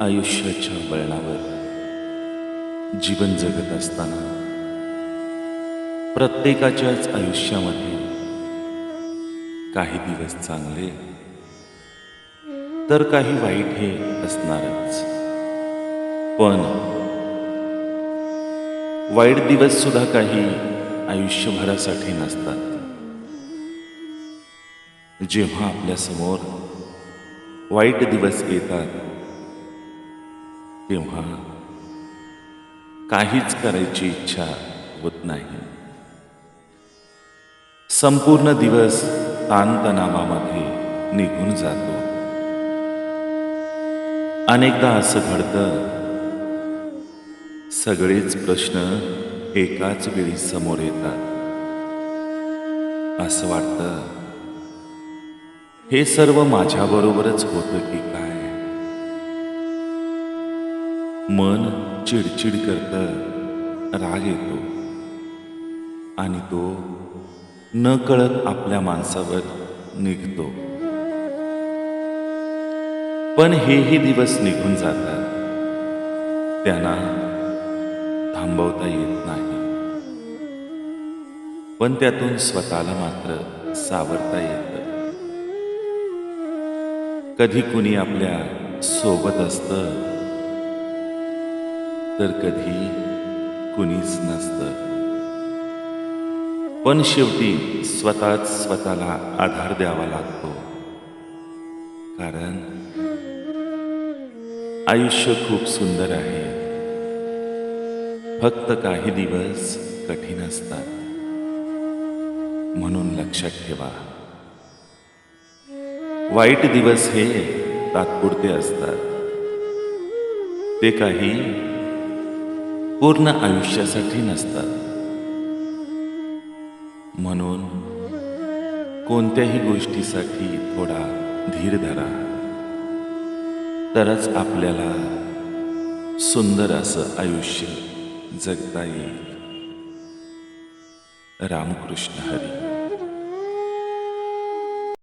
आयुष्याच्या वळणावर जीवन जगत असताना प्रत्येकाच्याच आयुष्यामध्ये काही दिवस चांगले तर काही वाईट हे असणारच. पण वाईट दिवस सुद्धा काही आयुष्यभरासाठी नसतात. जेव्हा आपल्यासमोर वाईट दिवस येतात तेव्हा काहीच करायची इच्छा होत नाही. संपूर्ण दिवस ताणतणावामध्ये निघून जातो. अनेकदा असं घडतं सगळेच प्रश्न एकाच वेळी समोर येतात. असं वाटतं हे सर्व माझ्याबरोबरच होतं की काय? मन चिडचिड करत राग येतो. आणि तो न कळत आपल्या माणसावर निघतो. पण हेही दिवस निघून जातात. त्यांना थांबवता येत नाही. पण त्यातून स्वतःला मात्र सावरता येतं. कधी कुणी आपल्यासोबत असतं तर कधी कुणीच नसतं. पण शेवटी स्वतःच स्वतःला आधार द्यावा लागतो. कारण आयुष्य खूप सुंदर आहे. फक्त काही दिवस कठीण असतात. म्हणून लक्षात ठेवा. वाईट दिवस हे तात्पुरते असतात. ते काही पूर्ण आयुष्यासाठी नसतात. म्हणून कोणत्याही गोष्टीसाठी थोडा धीर धरा. तरच आपल्याला सुंदर असं आयुष्य जगता येईल. रामकृष्ण हरी.